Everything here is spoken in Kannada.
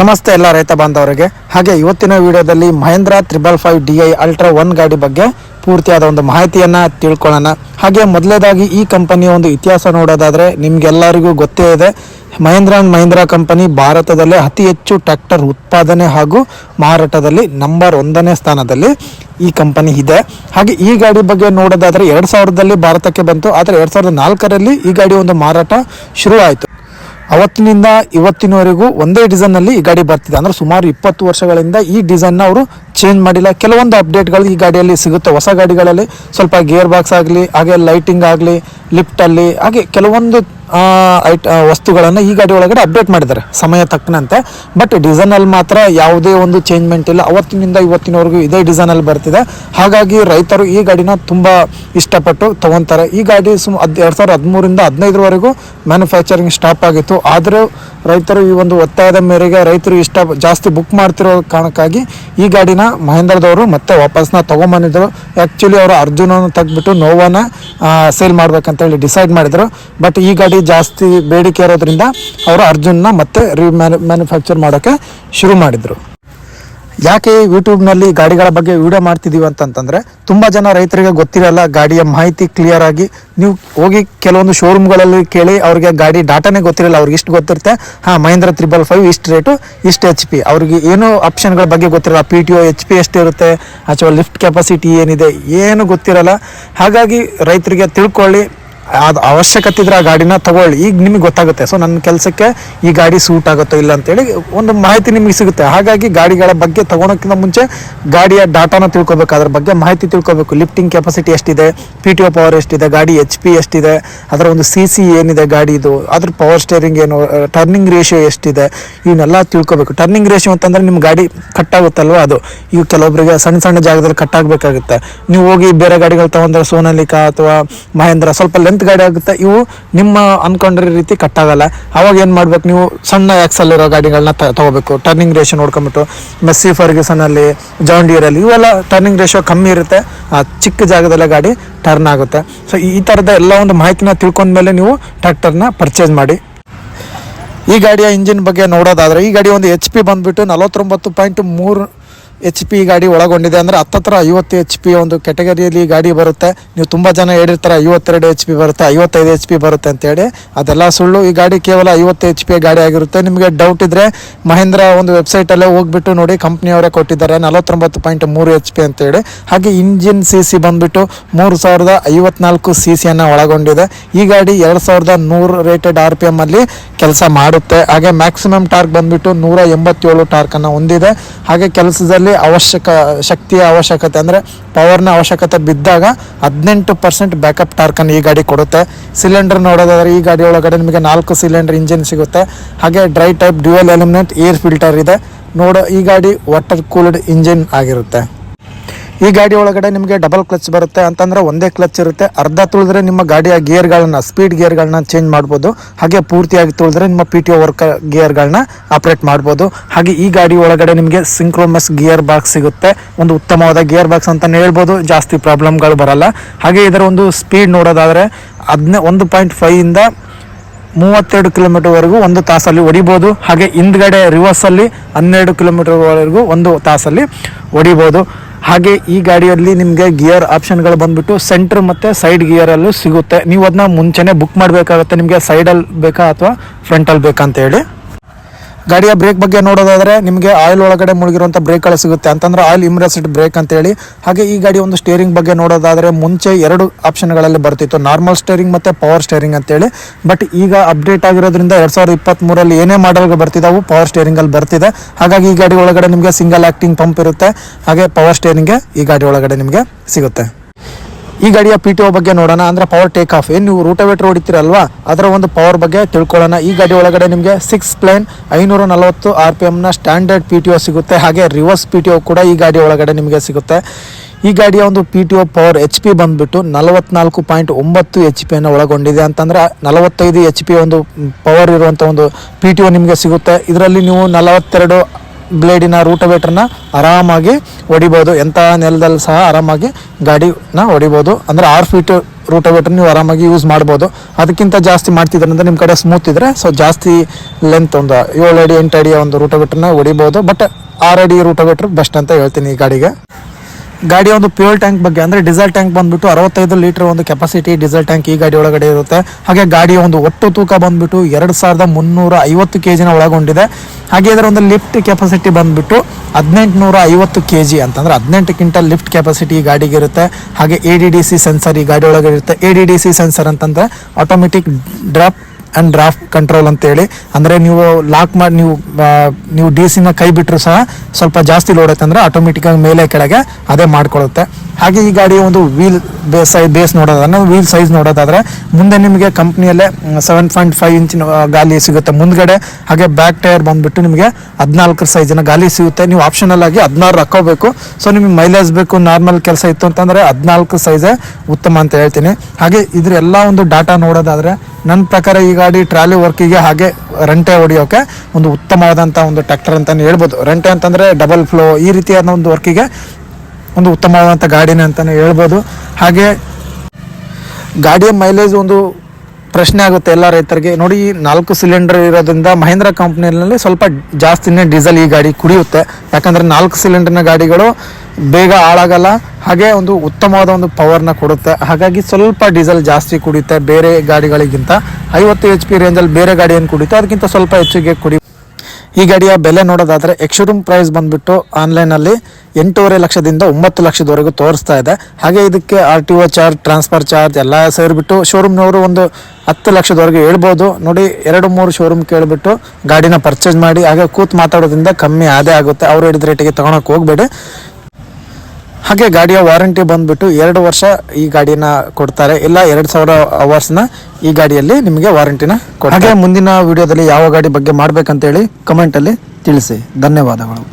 ನಮಸ್ತೆ ಎಲ್ಲ ರೈತ ಬಾಂಧವರಿಗೆ. ಹಾಗೆ ಇವತ್ತಿನ ವಿಡಿಯೋದಲ್ಲಿ Mahindra triple five D I ultra one ಗಾಡಿ ಬಗ್ಗೆ ಪೂರ್ತಿಯಾದ ಒಂದು ಮಾಹಿತಿಯನ್ನ ತಿಳ್ಕೊಳ್ಳೋಣ. ಹಾಗೆ ಮೊದಲೇದಾಗಿ ಈ ಕಂಪನಿಯ ಒಂದು ಇತಿಹಾಸ ನೋಡೋದಾದ್ರೆ ನಿಮ್ಗೆಲ್ಲರಿಗೂ ಗೊತ್ತೇ ಇದೆ. ಮಹೇಂದ್ರ ಅಂಡ್ ಮಹೇಂದ್ರ ಕಂಪನಿ ಭಾರತದಲ್ಲೇ ಅತಿ ಹೆಚ್ಚು ಟ್ರ್ಯಾಕ್ಟರ್ ಉತ್ಪಾದನೆ ಹಾಗೂ ಮಾರಾಟದಲ್ಲಿ ನಂಬರ್ ಒಂದನೇ ಸ್ಥಾನದಲ್ಲಿ ಈ ಕಂಪನಿ ಇದೆ. ಹಾಗೆ ಈ ಗಾಡಿ ಬಗ್ಗೆ ನೋಡೋದಾದ್ರೆ ಎರಡು ಸಾವಿರದಲ್ಲಿ ಭಾರತಕ್ಕೆ ಬಂತು, ಆದರೆ ಎರಡು ಸಾವಿರದ ನಾಲ್ಕರಲ್ಲಿ ಈ ಗಾಡಿ ಒಂದು ಮಾರಾಟ ಶುರು ಆಯಿತು ಅವತ್ತಿನಿಂದ ಇವತ್ತಿನವರೆಗೂ ಒಂದೇ ಡಿಸೈನ್ ಅಲ್ಲಿ ಈ ಗಾಡಿ ಬರ್ತಿದೆ. ಅಂದ್ರೆ ಸುಮಾರು ಇಪ್ಪತ್ತು ವರ್ಷಗಳಿಂದ ಈ ಡಿಸೈನ್ ಅವರು ಚೇಂಜ್ ಮಾಡಿಲ್ಲ. ಕೆಲವೊಂದು ಅಪ್ಡೇಟ್ಗಳು ಈ ಗಾಡಿಯಲ್ಲಿ ಸಿಗುತ್ತೆ. ಹೊಸ ಗಾಡಿಗಳಲ್ಲಿ ಸ್ವಲ್ಪ ಗೇರ್ ಬಾಕ್ಸ್ ಆಗಲಿ, ಹಾಗೆ ಲೈಟಿಂಗ್ ಆಗಲಿ ಲಿಫ್ಟ್ ಅಲ್ಲಿ, ಹಾಗೆ ಕೆಲವೊಂದು ಐಟ್ ವಸ್ತುಗಳನ್ನು ಈ ಗಾಡಿ ಒಳಗಡೆ ಅಪ್ಡೇಟ್ ಮಾಡಿದ್ದಾರೆ, ಸಮಯ ತಕ್ಕನಂತೆ. ಬಟ್ ಡಿಸೈನಲ್ಲಿ ಮಾತ್ರ ಯಾವುದೇ ಒಂದು ಚೇಂಜ್ಮೆಂಟ್ ಇಲ್ಲ. ಅವತ್ತಿನಿಂದ ಇವತ್ತಿನವರೆಗೂ ಇದೇ ಡಿಸೈನಲ್ಲಿ ಬರ್ತಿದೆ. ಹಾಗಾಗಿ ರೈತರು ಈ ಗಾಡಿನ ತುಂಬ ಇಷ್ಟಪಟ್ಟು ತೊಗೊತಾರೆ. ಈ ಗಾಡಿ ಸುಮ್ ಹದ್ ಎರಡು ಸಾವಿರದ ಹದಿಮೂರಿಂದ ಹದಿನೈದರವರೆಗೂ ಮ್ಯಾನುಫ್ಯಾಕ್ಚರಿಂಗ್ ಸ್ಟಾಪ್ ಆಗಿತ್ತು. ಆದರೂ ರೈತರು ಈ ಒಂದು ಒತ್ತಾಯದ ಮೇರೆಗೆ ರೈತರು ಇಷ್ಟ ಜಾಸ್ತಿ ಬುಕ್ ಮಾಡ್ತಿರೋ ಕಾರಣಕ್ಕಾಗಿ ಈ ಗಾಡಿನ ಮಹೇಂದ್ರದವರು ಮತ್ತೆ ವಾಪಸ್ನ ತಗೊಂಬಂದಿದ್ರು. ಆ್ಯಕ್ಚುಲಿ ಅವರು ಅರ್ಜುನನ್ನು ತೆಗೆದ್ಬಿಟ್ಟು ನೋವನ್ನು ಸೇಲ್ ಮಾಡಬೇಕಂತೇಳಿ ಡಿಸೈಡ್ ಮಾಡಿದರು. ಬಟ್ ಈ ಗಾಡಿ ಜಾಸ್ತಿ ಬೇಡಿಕೆ ಇರೋದ್ರಿಂದ ಅವರು ಅರ್ಜುನ್ನ ಮತ್ತೆ ರೀ ಮ್ಯಾನುಫ್ಯಾಕ್ಚರ್ ಮಾಡೋಕ್ಕೆ ಶುರು ಮಾಡಿದ್ರು. ಯಾಕೆ ಯೂಟ್ಯೂಬ್ನಲ್ಲಿ ಗಾಡಿಗಳ ಬಗ್ಗೆ ವಿಡಿಯೋ ಮಾಡ್ತಿದೀವಿ ಅಂತಂತಂದರೆ ತುಂಬಾ ಜನ ರೈತರಿಗೆ ಗೊತ್ತಿರಲ್ಲ ಗಾಡಿಯ ಮಾಹಿತಿ ಕ್ಲಿಯರ್ ಆಗಿ. ನೀವು ಹೋಗಿ ಕೆಲವೊಂದು ಶೋರೂಮ್ಗಳಲ್ಲಿ ಕೇಳಿ ಅವ್ರಿಗೆ ಗಾಡಿ ಡಾಟಾನೇ ಗೊತ್ತಿರಲ್ಲ, ಅವ್ರಿಗೆ ಇಷ್ಟು ಗೊತ್ತಿರುತ್ತೆ. ಹಾಂ, ಮಹೇಂದ್ರ ತ್ರಿಬಲ್ ಫೈವ್ ಇಷ್ಟು ರೇಟು ಇಷ್ಟು ಎಚ್ ಪಿ ಅವ್ರಿಗೆ ಏನೂ ಆಪ್ಷನ್ಗಳ ಬಗ್ಗೆ ಗೊತ್ತಿರಲ್ಲ P T O H P ಎಷ್ಟಿರುತ್ತೆ ಅಥವಾ ಲಿಫ್ಟ್ ಕೆಪಾಸಿಟಿ ಏನಿದೆ, ಏನು ಗೊತ್ತಿರಲ್ಲ. ಹಾಗಾಗಿ ರೈತರಿಗೆ ತಿಳ್ಕೊಳ್ಳಿ. ಅದು ಅವಶ್ಯಕತೆ ಇದ್ರೆ ಆ ಗಾಡಿನ ತಗೊಳ್ಳಿ. ಈಗ ನಿಮಗೆ ಗೊತ್ತಾಗುತ್ತೆ. ಸೊ ನನ್ನ ಕೆಲಸಕ್ಕೆ ಈ ಗಾಡಿ ಸೂಟ್ ಆಗುತ್ತೋ ಇಲ್ಲ ಅಂತೇಳಿ ಒಂದು ಮಾಹಿತಿ ನಿಮಗೆ ಸಿಗುತ್ತೆ. ಹಾಗಾಗಿ ಗಾಡಿಗಳ ಬಗ್ಗೆ ತಗೊಳೋಕ್ಕಿಂತ ಮುಂಚೆ ಗಾಡಿಯ ಡಾಟಾನ ತಿಳ್ಕೊಬೇಕು. ಅದ್ರ ಬಗ್ಗೆ ಮಾಹಿತಿ ತಿಳ್ಕೊಬೇಕು. ಲಿಫ್ಟಿಂಗ್ ಕೆಪಾಸಿಟಿ ಎಷ್ಟಿದೆ? ಪಿ ಟಿ ಒ ಪವರ್ ಎಷ್ಟಿದೆ? ಗಾಡಿ ಎಚ್ ಪಿ ಎಷ್ಟಿದೆ? ಅದರ ಒಂದು ಸಿ ಸಿ ಏನಿದೆ ಗಾಡಿದು ಅದ್ರ ಪವರ್ ಸ್ಟೇರಿಂಗ್ ಏನು? ಟರ್ನಿಂಗ್ ರೇಷಿಯೋ ಎಷ್ಟಿದೆ? ಇವನ್ನೆಲ್ಲ ತಿಳ್ಕೊಬೇಕು. ಟರ್ನಿಂಗ್ ರೇಷಿಯೋ ಅಂತಂದ್ರೆ ನಿಮ್ಮ ಗಾಡಿ ಕಟ್ ಆಗುತ್ತಲ್ವ ಅದು? ಈಗ ಕೆಲವೊಬ್ಬರಿಗೆ ಸಣ್ಣ ಸಣ್ಣ ಜಾಗದಲ್ಲಿ ಕಟ್ ಆಗಬೇಕಾಗುತ್ತೆ. ನೀವು ಹೋಗಿ ಬೇರೆ ಗಾಡಿಗಳು ತಗೊಂಡ್ರೆ ಸೋನಾಲಿಕಾ ಅಥವಾ ಮಹೇಂದ್ರ ಸ್ವಲ್ಪ ಲೆಂತ್ ಗಾಡಿ ಆಗುತ್ತೆ, ಇವು ನಿಮ್ಮ ಅನ್ಕೊಂಡಿರೋ ರೀತಿ ಕಟ್ ಆಗಲ್ಲ. ಅವಾಗ ಏನು ಮಾಡ್ಬೇಕು ನೀವು ಸಣ್ಣ ಎಕ್ಸಲ್ ಇರೋ ಗಾಡಿಗಳನ್ನ ತಗೋಬೇಕು. ಟರ್ನಿಂಗ್ ರೇಷಿಯೋ ನೋಡ್ಕೊಂಬಿಟ್ಟು ಮೆಸ್ಸಿ ಫರ್ಗ್ಯೂಸನ್ ಅಲ್ಲಿ ಜಾಂಡಿಯರ್ ಅಲ್ಲಿ ಇವೆಲ್ಲ ಟರ್ನಿಂಗ್ ರೇಷಿಯೋ ಕಮ್ಮಿ ಇರುತ್ತೆ. ಆ ಚಿಕ್ಕ ಜಾಗದಲ್ಲೇ ಗಾಡಿ ಟರ್ನ್ ಆಗುತ್ತೆ. ಸೊ ಈ ಥರದ ಎಲ್ಲ ಒಂದು ಮಾಹಿತಿನ ತಿಳ್ಕೊಂಡ್ಮೇಲೆ ನೀವು ಟ್ರ್ಯಾಕ್ಟರ್ನ ಪರ್ಚೇಸ್ ಮಾಡಿ. ಈ ಗಾಡಿಯ ಇಂಜಿನ್ ಬಗ್ಗೆ ನೋಡೋದಾದ್ರೆ, ಈ ಗಾಡಿ ಒಂದು ಎಚ್ ಪಿ ಬಂದ್ಬಿಟ್ಟು ನಲವತ್ತೊಂಬತ್ತು ಪಾಯಿಂಟ್ ಮೂರು ಎಚ್ ಪಿ ಗಾಡಿ ಒಳಗೊಂಡಿದೆ ಅಂದರೆ ಹತ್ತತ್ರ ಐವತ್ತು ಎಚ್ ಪಿ ಒಂದು ಕೆಟಗರಿಯಲ್ಲಿ ಗಾಡಿ ಬರುತ್ತೆ. ನೀವು ತುಂಬ ಜನ ಹೇಳಿರ್ತಾರೆ ಐವತ್ತೆರಡು ಎಚ್ ಪಿ ಬರುತ್ತೆ, ಐವತ್ತೈದು ಎಚ್ ಪಿ ಬರುತ್ತೆ ಅಂತೇಳಿ ಅದೆಲ್ಲ ಸುಳ್ಳು. ಈ ಗಾಡಿ ಕೇವಲ ಐವತ್ತು ಎಚ್ ಪಿ ಗಾಡಿ ಆಗಿರುತ್ತೆ. ನಿಮಗೆ ಡೌಟ್ ಇದ್ದರೆ ಮಹೇಂದ್ರ ಒಂದು ವೆಬ್ಸೈಟಲ್ಲೇ ಹೋಗ್ಬಿಟ್ಟು ನೋಡಿ ಕಂಪ್ನಿಯವರೇ ಕೊಟ್ಟಿದ್ದಾರೆ. ನಲವತ್ತೊಂಬತ್ತು ಪಾಯಿಂಟ್ ಮೂರು ಎಚ್ ಪಿ ಅಂತೇಳಿ ಹಾಗೆ ಇಂಜಿನ್ ಸಿ ಸಿ ಬಂದ್ಬಿಟ್ಟು ಮೂರು ಸಾವಿರದ ಐವತ್ನಾಲ್ಕು ಸಿ ಸಿಯನ್ನು ಒಳಗೊಂಡಿದೆ. ಈ ಗಾಡಿ ಎರಡು ಸಾವಿರದ ನೂರು ರೇಟೆಡ್ ಆರ್ ಪಿ ಎಂ ಅಲ್ಲಿ ಕೆಲಸ ಮಾಡುತ್ತೆ. ಹಾಗೆ ಮ್ಯಾಕ್ಸಿಮಮ್ ಟಾರ್ಕ್ ಬಂದ್ಬಿಟ್ಟು ನೂರ ಎಂಬತ್ತೇಳು ಟಾರ್ಕನ್ನು ಹೊಂದಿದೆ. ಹಾಗೆ ಕೆಲಸದಲ್ಲಿ ಅವಶ್ಯಕ, ಶಕ್ತಿಯ ಅವಶ್ಯಕತೆ ಅಂದರೆ ಪವರ್ನ ಅವಶ್ಯಕತೆ ಬಿದ್ದಾಗ ಹದಿನೆಂಟು ಪರ್ಸೆಂಟ್ ಬ್ಯಾಕಪ್ ಟಾರ್ಕನ್ನು ಈ ಗಾಡಿ ಕೊಡುತ್ತೆ. ಸಿಲಿಂಡರ್ ನೋಡೋದಾದರೆ ಈ ಗಾಡಿ ಒಳಗಡೆ ನಿಮಗೆ ನಾಲ್ಕು ಸಿಲಿಂಡರ್ ಇಂಜಿನ್ ಸಿಗುತ್ತೆ. ಹಾಗೆ dry type dual eliminate air filter ಇದೆ. ನೋಡೋ, ಈ ಗಾಡಿ ವಾಟರ್ ಕೂಲ್ಡ್ ಇಂಜಿನ್ ಆಗಿರುತ್ತೆ. ಈ ಗಾಡಿ ಒಳಗಡೆ ನಿಮಗೆ ಡಬಲ್ ಕ್ಲಚ್ ಬರುತ್ತೆ ಅಂತಂದ್ರೆ ಒಂದೇ ಕ್ಲಚ್ ಇರುತ್ತೆ. ಅರ್ಧ ತುಳಿದ್ರೆ ನಿಮ್ಮ ಗಾಡಿಯ ಗೇರ್ಗಳನ್ನ ಸ್ಪೀಡ್ ಗೇರ್ಗಳನ್ನ ಚೇಂಜ್ ಮಾಡ್ಬೋದು. ಹಾಗೆ ಪೂರ್ತಿಯಾಗಿ ತುಳಿದ್ರೆ ನಿಮ್ಮ ಪಿ ಟಿ ಓ ವರ್ಕ್ ಗೇರ್ಗಳನ್ನ ಆಪರೇಟ್ ಮಾಡ್ಬೋದು. ಹಾಗೆ ಈ ಗಾಡಿ ಒಳಗಡೆ ನಿಮಗೆ ಸಿಂಕ್ರೋಮಸ್ ಗಿಯರ್ ಬಾಕ್ಸ್ ಸಿಗುತ್ತೆ. ಒಂದು ಉತ್ತಮವಾದ ಗಿಯರ್ ಬಾಕ್ಸ್ ಅಂತಲೇ ಹೇಳ್ಬೋದು. ಜಾಸ್ತಿ ಪ್ರಾಬ್ಲಮ್ಗಳು ಬರಲ್ಲ. ಹಾಗೆ ಇದರ ಒಂದು ಸ್ಪೀಡ್ ನೋಡೋದಾದ್ರೆ ಅದನ್ನ ಒಂದು ಪಾಯಿಂಟ್ ಫೈವ್ ಇಂದ ಮೂವತ್ತೆರಡು ಕಿಲೋಮೀಟರ್ವರೆಗೂ ಒಂದು ತಾಸಲ್ಲಿ ಹೊಡಿಬೋದು. ಹಾಗೆ ಹಿಂದ್ಗಡೆ ರಿವರ್ಸಲ್ಲಿ ಹನ್ನೆರಡು ಕಿಲೋಮೀಟರ್ವರೆಗೂ ಒಂದು ತಾಸಲ್ಲಿ ಹೊಡಿಬೋದು. ಹಾಗೆ ಈ ಗಾಡಿಯಲ್ಲಿ ನಿಮಗೆ ಗಿಯರ್ ಆಪ್ಷನ್ಗಳು ಬಂದ್ಬಿಟ್ಟು ಸೆಂಟ್ರ್ ಮತ್ತು ಸೈಡ್ ಗಿಯರಲ್ಲೂ ಸಿಗುತ್ತೆ. ನೀವು ಅದನ್ನ ಮುಂಚೆನೇ ಬುಕ್ ಮಾಡಬೇಕಾಗುತ್ತೆ. ನಿಮಗೆ ಸೈಡಲ್ಲಿ ಬೇಕಾ ಅಥವಾ ಫ್ರಂಟಲ್ಲಿ ಬೇಕಾ ಅಂತ ಹೇಳಿ. ಗಾಡಿಯ ಬ್ರೇಕ್ ಬಗ್ಗೆ ನೋಡೋದಾದ್ರೆ ನಿಮಗೆ ಆಯಿಲ್ ಒಳಗಡೆ ಮುಳುಗಿರುವಂಥ ಬ್ರೇಕ್ಗಳು ಸಿಗುತ್ತೆ. ಅಂತಂದ್ರೆ ಆಯಿಲ್ ಇಮ್ರೆಸಿಡ್ ಬ್ರೇಕ್ ಅಂತ ಹೇಳಿ. ಹಾಗೆ ಈ ಗಾಡಿ ಒಂದು ಸ್ಟೇರಿಂಗ್ ಬಗ್ಗೆ ನೋಡೋದಾದ್ರೆ ಮುಂಚೆ ಎರಡು ಆಪ್ಷನ್ಗಳಲ್ಲಿ ಬರ್ತಿತ್ತು. ನಾರ್ಮಲ್ ಸ್ಟೇರಿಂಗ್ ಮತ್ತೆ ಪವರ್ ಸ್ಟೇರಿಂಗ್ ಅಂತೇಳಿ ಬಟ್ ಈಗ ಅಪ್ಡೇಟ್ ಆಗಿರೋದ್ರಿಂದ ಎರಡು ಸಾವಿರದ ಇಪ್ಪತ್ತ್ ಮೂರಲ್ಲಿ ಏನೇ ಮಾಡಲ್ಗೆ ಬರ್ತಿದ್ದಾವೆ ಪವರ್ ಸ್ಟೇರಿಂಗಲ್ಲಿ ಬರ್ತಿದೆ. ಹಾಗಾಗಿ ಈ ಗಾಡಿ ಒಳಗಡೆ ನಿಮಗೆ ಸಿಂಗಲ್ ಆಕ್ಟಿಂಗ್ ಪಂಪ್ ಇರುತ್ತೆ. ಹಾಗೆ ಪವರ್ ಸ್ಟೇರಿಂಗ್ ಈ ಗಾಡಿ ಒಳಗಡೆ ನಿಮಗೆ ಸಿಗುತ್ತೆ. ಈ ಗಾಡಿಯ ಪಿ ಟಿ ಒ ಬಗ್ಗೆ ನೋಡೋಣ. ಅಂದ್ರೆ ಪವರ್ ಟೇಕ್ ಆಫ್ ಏನು ನೀವು ರೂಟವೇಟರ್ ಹೊಡಿತೀರಲ್ವಾ ಅದರ ಒಂದು ಪವರ್ ಬಗ್ಗೆ ತಿಳ್ಕೊಳ್ಳೋಣ. ಈ ಗಾಡಿ ಒಳಗಡೆ ನಿಮಗೆ ಸಿಕ್ಸ್ ಪ್ಲೇನ್ ಐನೂರ ನಲವತ್ತು ಆರ್ ಪಿ ಎಮ್ನ ಸ್ಟ್ಯಾಂಡರ್ಡ್ ಪಿ ಟಿ ಒ ಸಿಗುತ್ತೆ. ಹಾಗೆ ರಿವರ್ಸ್ ಪಿ ಟಿ ಒ ಕೂಡ ಈ ಗಾಡಿ ಒಳಗಡೆ ನಿಮಗೆ ಸಿಗುತ್ತೆ. ಈ ಗಾಡಿಯ ಒಂದು P T O power H P ಬಂದ್ಬಿಟ್ಟು ನಲವತ್ನಾಲ್ಕು ಪಾಯಿಂಟ್ ಒಂಬತ್ತು ಎಚ್ ಪಿಯನ್ನು ಒಳಗೊಂಡಿದೆ. ಅಂತಂದ್ರೆ ನಲವತ್ತೈದು ಎಚ್ ಪಿ ಒಂದು ಪವರ್ ಇರುವಂಥ ಒಂದು ಪಿ ಟಿ ಒ ನಿಮಗೆ ಸಿಗುತ್ತೆ. ಇದರಲ್ಲಿ ನೀವು ನಲವತ್ತೆರಡು ಬ್ಲೇಡಿನ ರೂಟವೇಟ್ರನ್ನ ಆರಾಮಾಗಿ ಹೊಡಿಬೋದು. ಎಂಥ ನೆಲದಲ್ಲಿ ಸಹ ಆರಾಮಾಗಿ ಗಾಡಿನ ಹೊಡಿಬೋದು. ಅಂದರೆ ಆರು ಫೀಟ್ ರೂಟವೇಟ್ರ್ ನೀವು ಆರಾಮಾಗಿ ಯೂಸ್ ಮಾಡ್ಬೋದು. ಅದಕ್ಕಿಂತ ಜಾಸ್ತಿ ಮಾಡ್ತಿದ್ರೆ ಅಂದ್ರೆ ನಿಮ್ಮ ಕಡೆ ಸ್ಮೂತ್ ಇದ್ರೆ ಸೊ ಜಾಸ್ತಿ ಲೆಂತ್ ಒಂದು ಏಳು ಅಡಿ ಎಂಟು ಅಡಿಯ ಒಂದು ರೂಟವೇಟ್ರನ್ನ ಹೊಡಿಬೋದು. ಬಟ್ ಆರು ಅಡಿ ರೂಟವೇಟ್ರ್ ಬೆಸ್ಟ್ ಅಂತ ಹೇಳ್ತೀನಿ ಈ ಗಾಡಿಗೆ. ಗಾಡಿಯ ಒಂದು ಪ್ಯೂಲ್ ಟ್ಯಾಂಕ್ ಬಗ್ಗೆ, ಅಂದ್ರೆ ಡೀಸೆಲ್ ಟ್ಯಾಂಕ್ ಬಂದ್ಬಿಟ್ಟು ಅರವತ್ತೈದು ಲೀಟರ್ ಒಂದು ಕೆಪಾಸಿಟಿ ಡೀಸೆಲ್ ಟ್ಯಾಂಕ್ ಈ ಗಾಡಿ ಒಳಗಡೆ ಇರುತ್ತೆ. ಹಾಗೆ ಗಾಡಿಯ ಒಂದು ಒಟ್ಟು ತೂಕ ಬಂದ್ಬಿಟ್ಟು ಎರಡು ಸಾವಿರದ ಮುನ್ನೂರ ಐವತ್ತು ಕೆ ಜಿನ ಒಳಗೊಂಡಿದೆ. ಹಾಗೆ ಇದರ ಒಂದು ಲಿಫ್ಟ್ ಕೆಪಾಸಿಟಿ ಬಂದ್ಬಿಟ್ಟು ಹದಿನೆಂಟುನೂರ ಐವತ್ತು ಕೆ ಜಿ ಅಂತಂದ್ರೆ ಹದಿನೆಂಟು ಕ್ವಿಂಟಲ್ ಲಿಫ್ಟ್ ಕೆಪಾಸಿಟಿ ಈ ಗಾಡಿಗೆ ಇರುತ್ತೆ. ಹಾಗೆ A D D C sensor ಈ ಗಾಡಿ ಒಳಗೆ ಇರುತ್ತೆ. A D D C sensor ಅಂತಂದ್ರೆ automatic drop and draft control ಅಂತೇಳಿ ಅಂದರೆ ನೀವು ಲಾಕ್ ಮಾಡಿ ನೀವು ನೀವು ಡಿ ಸಿನ ಕೈ ಬಿಟ್ಟರು ಸಹ ಸ್ವಲ್ಪ ಜಾಸ್ತಿ ಲೋಡ್ ಅಂದರೆ ಆಟೋಮೆಟಿಕ್ಕಾಗಿ ಮೇಲೆ ಕೆಳಗೆ ಅದೇ ಮಾಡ್ಕೊಳ್ಳುತ್ತೆ. ಹಾಗೆ ಈ ಗಾಡಿಯ ಒಂದು ವೀಲ್ ಬೇಸ್ ಸೈಜ್ ಬೇಸ್ ನೋಡೋದಾದ್ರೆ ವೀಲ್ ಸೈಜ್ ನೋಡೋದಾದ್ರೆ, ಮುಂದೆ ನಿಮಗೆ ಕಂಪ್ನಿಯಲ್ಲೇ ಸೆವೆನ್ ಪಾಯಿಂಟ್ ಫೈವ್ ಇಂಚಿನ ಗಾಲಿ ಸಿಗುತ್ತೆ. ಮುಂದ್ಗಡೆ ಹಾಗೆ ಬ್ಯಾಕ್ ಟೈರ್ ಬಂದುಬಿಟ್ಟು ನಿಮಗೆ ಹದಿನಾಲ್ಕು ಸೈಜಿನ ಗಾಲಿ ಸಿಗುತ್ತೆ. ನೀವು ಆಪ್ಷನಲ್ ಆಗಿ ಹದಿನಾರು ಹಾಕೋಬೇಕು. ಸೊ ನಿಮಗೆ ಮೈಲೇಜ್ ಬೇಕು ನಾರ್ಮಲ್ ಕೆಲಸ ಇತ್ತು ಅಂತಂದರೆ ಹದಿನಾಲ್ಕು ಸೈಜೇ ಉತ್ತಮ ಅಂತ ಹೇಳ್ತೀನಿ. ಹಾಗೆ ಇದ್ರ ಎಲ್ಲ ಒಂದು ಡಾಟಾ ನೋಡೋದಾದ್ರೆ ನನ್ನ ಪ್ರಕಾರ ಈ ಗಾಡಿ ಟ್ರಾಲಿ ವರ್ಕಿಗೆ ಹಾಗೆ ರಂಟೆ ಹೊಡಿಯೋಕೆ ಒಂದು ಉತ್ತಮವಾದಂಥ ಒಂದು ಟ್ರ್ಯಾಕ್ಟರ್ ಅಂತಲೇ ಹೇಳ್ಬೋದು. ರಂಟೆ ಅಂತಂದರೆ ಡಬಲ್ ಫ್ಲೋ ಈ ರೀತಿಯಾದ ಒಂದು ವರ್ಕಿಗೆ ಒಂದು ಉತ್ತಮವಾದಂಥ ಗಾಡಿನೇ ಅಂತಲೇ ಹೇಳ್ಬೋದು. ಹಾಗೆ ಗಾಡಿಯ ಮೈಲೇಜ್ ಒಂದು ಪ್ರಶ್ನೆ ಆಗುತ್ತೆ ಎಲ್ಲ ರೈತರಿಗೆ. ನೋಡಿ, ನಾಲ್ಕು ಸಿಲಿಂಡರ್ ಇರೋದ್ರಿಂದ ಮಹೇಂದ್ರ ಕಂಪ್ನಿಯಲ್ಲಿ ಸ್ವಲ್ಪ ಜಾಸ್ತಿನೇ ಡೀಸೆಲ್ ಈ ಗಾಡಿ ಕುಡಿಯುತ್ತೆ. ಯಾಕಂದರೆ ನಾಲ್ಕು ಸಿಲಿಂಡರ್ನ ಗಾಡಿಗಳು ಬೇಗ ಹಾಳಾಗಲ್ಲ. ಹಾಗೆ ಒಂದು ಉತ್ತಮವಾದ ಒಂದು ಪವರ್ನ ಕೊಡುತ್ತೆ. ಹಾಗಾಗಿ ಸ್ವಲ್ಪ ಡೀಸೆಲ್ ಜಾಸ್ತಿ ಕುಡಿಯುತ್ತೆ ಬೇರೆ ಗಾಡಿಗಳಿಗಿಂತ. ಐವತ್ತು ಎಚ್ ಪಿ ರೇಂಜಲ್ಲಿ ಬೇರೆ ಗಾಡಿ ಏನು ಕುಡಿಯುತ್ತೆ. ಅದಕ್ಕಿಂತ ಸ್ವಲ್ಪ ಹೆಚ್ಚಿಗೆ ಕುಡಿ ಈ ಗಾಡಿಯ ಬೆಲೆ ನೋಡೋದಾದ್ರೆ ಎಕ್ಸ್ಟ್ರೂಮ್ ಪ್ರೈಸ್ ಬಂದ್ಬಿಟ್ಟು ಆನ್ಲೈನಲ್ಲಿ ಎಂಟೂವರೆ ಲಕ್ಷದಿಂದ ಒಂಬತ್ತು ಲಕ್ಷದವರೆಗೂ ತೋರಿಸ್ತಾ ಇದೆ. ಹಾಗೆ ಇದಕ್ಕೆ R T O charge transfer charge ಎಲ್ಲ ಸೇರಿಬಿಟ್ಟು ಶೋರೂಮ್ನವರು ಒಂದು ಹತ್ತು ಲಕ್ಷದವರೆಗೆ ಹೇಳ್ಬೋದು. ನೋಡಿ, ಎರಡು ಮೂರು ಶೋರೂಮ್ ಕೇಳಿಬಿಟ್ಟು ಗಾಡಿನ ಪರ್ಚೇಸ್ ಮಾಡಿ, ಹಾಗೆ ಕೂತು ಮಾತಾಡೋದ್ರಿಂದ ಕಮ್ಮಿ ಆದೇ ಆಗುತ್ತೆ. ಅವ್ರು ಹೇಳಿದ ರೇಟಿಗೆ ತಗೊಳಕ್ ಹೋಗ್ಬೇಡಿ. ಹಾಗೆ ಗಾಡಿಯ ವಾರಂಟಿ ಬಂದ್ಬಿಟ್ಟು ಎರಡು ವರ್ಷ ಈ ಗಾಡಿನ ಕೊಡ್ತಾರೆ. ಇಲ್ಲ, ಎರಡು ಸಾವಿರ ಅವರ್ಸ್ನ ಈ ಗಾಡಿಯಲ್ಲಿ ನಿಮಗೆ ವಾರಂಟಿನ ಕೊಡ್ತಾರೆ. ಹಾಗೆ ಮುಂದಿನ ವಿಡಿಯೋದಲ್ಲಿ ಯಾವ ಗಾಡಿ ಬಗ್ಗೆ ಮಾಡ್ಬೇಕಂತೇಳಿ ಕಮೆಂಟಲ್ಲಿ ತಿಳಿಸಿ. ಧನ್ಯವಾದಗಳು.